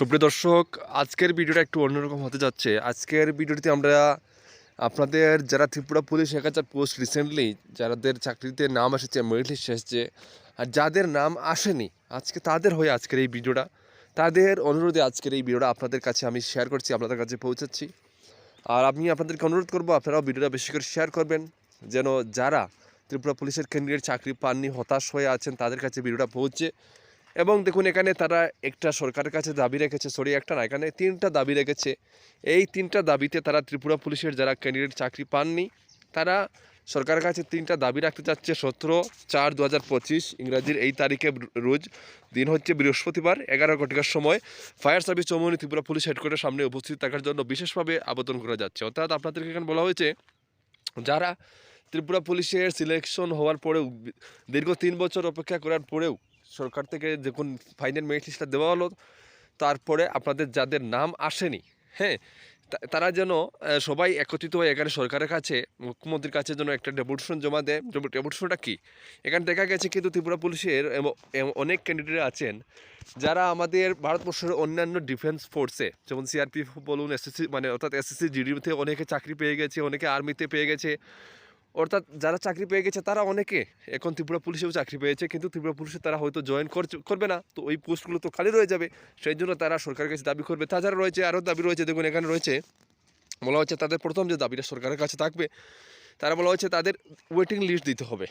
সুপ্রিয় দর্শক, আজকের ভিডিওটা একটু অন্যরকম হতে যাচ্ছে। আজকের ভিডিওটিতে আমরা আপনাদের যারা ত্রিপুরা পুলিশ এক হাজার পোস্ট রিসেন্টলি, যাদের চাকরিতে নাম এসেছে, মেরিট লিস্ট এসেছে, আর যাদের নাম আসেনি, আজকে তাদের হয়ে আজকের এই ভিডিওটা। তাদের অনুরোধে আজকের এই ভিডিওটা আপনাদের কাছে আমি শেয়ার করছি, আপনাদের কাছে পৌঁছাচ্ছি। আর আমি আপনাদেরকে অনুরোধ করব, আপনারাও ভিডিওটা বেশি করে শেয়ার করবেন, যেন যারা ত্রিপুরা পুলিশের কেন্দ্রের চাকরি পাননি, হতাশ হয়ে আছেন, তাদের কাছে ভিডিওটা পৌঁছে। এবং দেখুন, এখানে তারা একটা সরকারের কাছে দাবি রেখেছে, সরি, একটা না, এখানে তিনটা দাবি রেখেছে। এই তিনটা দাবিতে তারা ত্রিপুরা পুলিশের যারা ক্যান্ডিডেট চাকরি পাননি, তারা সরকারের কাছে তিনটা দাবি রাখতে চাচ্ছে। সতেরো চার দু হাজার পঁচিশ, ইংরাজির এই তারিখে রোজ, দিন হচ্ছে বৃহস্পতিবার, এগারো ঘটিকার সময়, fire service Choumani Tripura police headquarter সামনে উপস্থিত থাকার জন্য বিশেষভাবে আবেদন করা যাচ্ছে। অর্থাৎ আপনাদেরকে এখানে বলা হয়েছে, যারা ত্রিপুরা পুলিশের সিলেকশন হওয়ার পরেও, দীর্ঘ তিন বছর অপেক্ষা করার পরেও সরকার থেকে যখন ফাইনাল মেরিট লিস্টটা দেওয়া হলো, তারপরে আপনাদের যাদের নাম আসেনি হ্যাঁ তারা যেন সবাই একত্রিত হয়ে এখানে সরকারের কাছে, মুখ্যমন্ত্রীর কাছে যেন একটা ডেপুটেশন জমা দেয়। ডেপুটেশনটা কী? এখানে দেখা গেছে কিন্তু ত্রিপুরা পুলিশের অনেক ক্যান্ডিডেট আছেন, যারা আমাদের ভারতবর্ষের অন্যান্য ডিফেন্স ফোর্সে, যেমন সিআরপিএফ বলুন, এসএসসি মানে অর্থাৎ এসএসসি জিডিতে অনেকে চাকরি পেয়ে গেছে, অনেকে আর্মিতে পেয়ে গেছে। অর্থাৎ যারা চাকরি পেয়ে গেছে তারা অনেকে। এখন ত্রিপুরা পুলিশেও চাকরি পেয়েছে, কিন্তু ত্রিপুরা পুলিশে তারা হয়তো জয়েন করবে না। তো ওই পোস্টগুলো তো খালি রয়ে যাবে। সেই জন্য তারা সরকারের কাছে দাবি করবে। তাছাড়া রয়েছে, আরও দাবি রয়েছে, দেখুন এখানে রয়েছে। বলা হচ্ছে তাদের প্রথম যে দাবিটা সরকারের কাছে থাকবে, তারা বলা হচ্ছে তাদের ওয়েটিং লিস্ট দিতে হবে।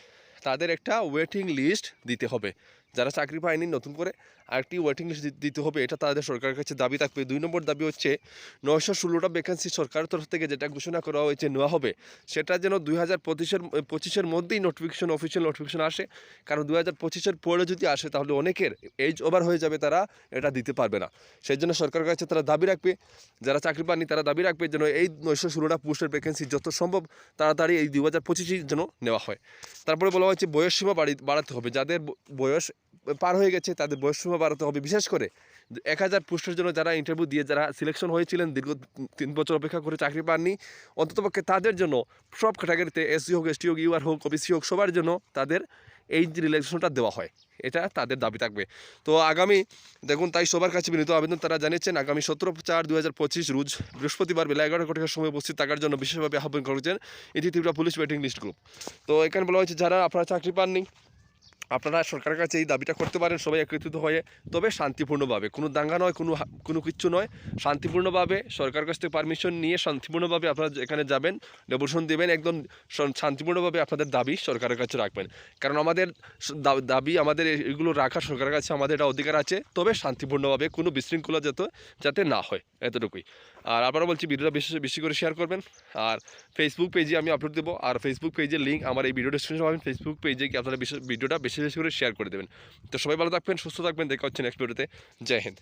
তাদের একটা ওয়েটিং লিস্ট দিতে হবে। যারা চাকরি পায়নি, নতুন করে আরেকটি ওয়েটিং লিস্ট দিতে হবে, এটা তাদের সরকারের কাছে দাবি থাকবে। দুই নম্বর দাবি হচ্ছে, নয়শো ষোলোটা ভ্যাকেন্সি সরকারের তরফ থেকে যেটা ঘোষণা করা হয়েছে, নেওয়া হবে। সেটা যেন দুই হাজার পঁচিশের পঁচিশের মধ্যেই নোটিফিকেশন অফিসিয়াল নোটিফিকেশন আসে। কারণ দুই হাজার পঁচিশের পরে যদি আসে, তাহলে অনেকের এজ ওভার হয়ে যাবে, তারা এটা দিতে পারবে না। সেই জন্য সরকারের কাছে তারা দাবি রাখবে, যারা চাকরি পাননি, তারা দাবি রাখবে যেন এই নয়শো ষোলোটা পোস্টের ভ্যাকেন্সি যত সম্ভব তাড়াতাড়ি এই দু হাজার পঁচিশেই যেন নেওয়া হয়। তারপরে বলা হয়েছে বয়স সীমা বাড়ি, বাড়াতে হবে। যাদের বয়স পার হয়ে গেছে, তাদের বয়স সীমা বাড়াতে হবে। বিশেষ করে এক হাজার পোস্টের জন্য যারা ইন্টারভিউ দিয়ে, যারা সিলেকশন হয়েছিলেন, দীর্ঘ তিন বছর অপেক্ষা করে চাকরি পাননি, অন্ততপক্ষে তাদের জন্য সব ক্যাটাগরিতে এসসি হোক এসটি হোক ইউআর হোক ওবিসি হোক, সবার জন্য তাদের এই যে রিলেকশনটা দেওয়া হয়। এটা তাদের দাবি থাকবে। তো আগামী, দেখুন, তাই সবার কাছে বিনীত আবেদন, তারা জানিয়েছেন, আগামী সতেরো চার দু হাজার পঁচিশ রোজ বৃহস্পতিবার বেলা এগারো কোটির সময় উপস্থিত থাকার জন্য বিশেষভাবে আহ্বান করেছেন এটি Tripura police waiting list group তো এখানে বলা হয়েছে, যারা আপনারা চাকরি পাননি আপনারা সরকারের কাছে এই দাবিটা করতে পারেন, সবাই একত্রিত হয়ে। তবে শান্তিপূর্ণভাবে, কোনো দাঙ্গা নয়, কোনো কোনো কিচ্ছু নয়। শান্তিপূর্ণভাবে সরকার কাছ থেকে পারমিশন নিয়ে শান্তিপূর্ণভাবে আপনারা এখানে যাবেন ডেপুটেশন দেবেন, একদম শান্তিপূর্ণভাবে আপনাদের দাবি সরকারের কাছে রাখবেন। কারণ আমাদের দাবি আমাদের এগুলো রাখা সরকারের কাছে আমাদের এটা অধিকার আছে। তবে শান্তিপূর্ণভাবে কোনো বিশৃঙ্খলা যাতে যাতে না হয়, এতটুকুই। আর আবারও বলছি, ভিডিওটা বেশি বেশি করে শেয়ার করবেন। আর ফেসবুক পেজে আমি আপলোড দেবো। আর ফেসবুক পেজের লিঙ্ক আমার এই ভিডিও ডিসক্রিপশন পাবেন। ফেসবুক পেজে কি আপনারা ভিডিওটা বেশি করে শেয়ার করে দেবেন। তো সবাই ভালো থাকবেন, সুস্থ থাকবেন, দেখা হচ্ছে নেক্সট ভিডিওতে জয় হিন্দ।